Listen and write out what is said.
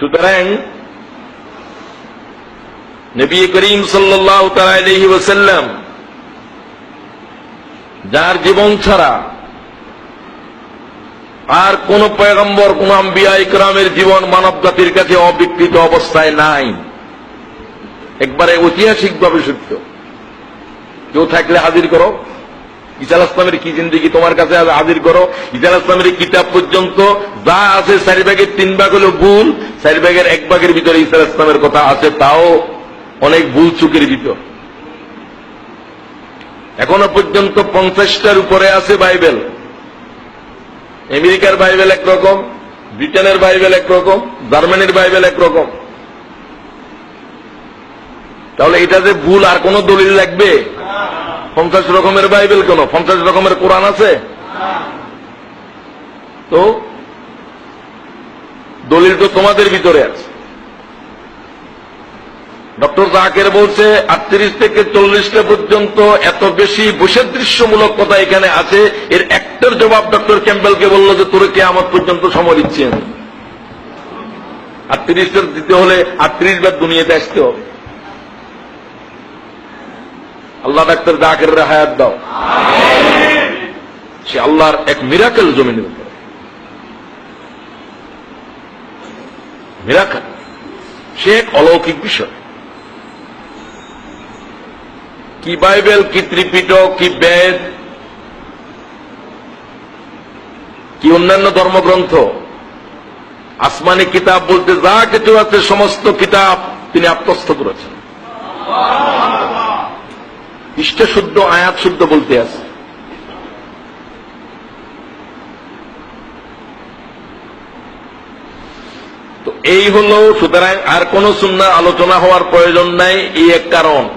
সুতরাং নবী করিম সাল্লাহ তালাহি ওসাল্লাম যার জীবন ছাড়া আর কোন পয়গম্বর, কোন আম্বিয়া ইকরামের জীবন মানব জাতির কাছে অবিকৃত অবস্থায় নাই। একবারে ঐতিহাসিকভাবে সত্য। কেউ থাকলে হাজির করো। ইসাল ইসলামের কি জিন্দিগি তোমার কাছে হাজির করো? ইসাল ইসলামের কিতাব পর্যন্ত যা আছে চারি ভাগের তিন ভাগ হলো ভুল, চারি ভাগের এক ভাগের ভিতরে ইসাল ইসলামের কথা আছে, তাও অনেক ভুল চুকের ভিতর। এখনও পর্যন্ত পঞ্চাশটার উপরে আছে বাইবেল। আমেরিকার বাইবেল একরকম, ব্রিটেনের বাইবেল একরকম, জার্মানির বাইবেল একরকম। তাহলে এটা যে ভুল আর কোন দলিল লাগবে? পঞ্চাশ রকমের বাইবেল কেন? পঞ্চাশ রকমের কোরআন আছে? তো দলিল তো তোমাদের ভিতরে আছে। ডক্টর জাকের বলছে, আটত্রিশ থেকে চল্লিশটা পর্যন্ত এত বেশি বৈসাদৃশ্যমূলক কথা এখানে আছে। এর একটার জবাব ডক্টর ক্যাম্বেলকে বলল যে, তোরে কে আমার পর্যন্ত সময় দিচ্ছি আমি। আটত্রিশটা দিতে হলে আটত্রিশ বার দুনিয়াতে আসতে হবে। আল্লাহ ডাক্তার জাকের হায়াত দাও। সে আল্লাহর এক মিরাকেল জমিনের উপরে। মিরাকেল সে এক অলৌকিক বিষয়। কি বাইবেল, কি ত্রিপিটক, কি বেদ, কি অন্যান্য ধর্মগ্রন্থ। আসমানি কিতাব বলতে যা কিছু আছে, সমস্ত কিতাব তিনি আত্মস্থ করেছেন। ইষ্ট শুদ্ধ, আয়াত শুদ্ধ বলতে আছে। তো এই হল, সুতরাং আর কোন সুন্না আলোচনা হওয়ার প্রয়োজন নাই, এই এক কারণ।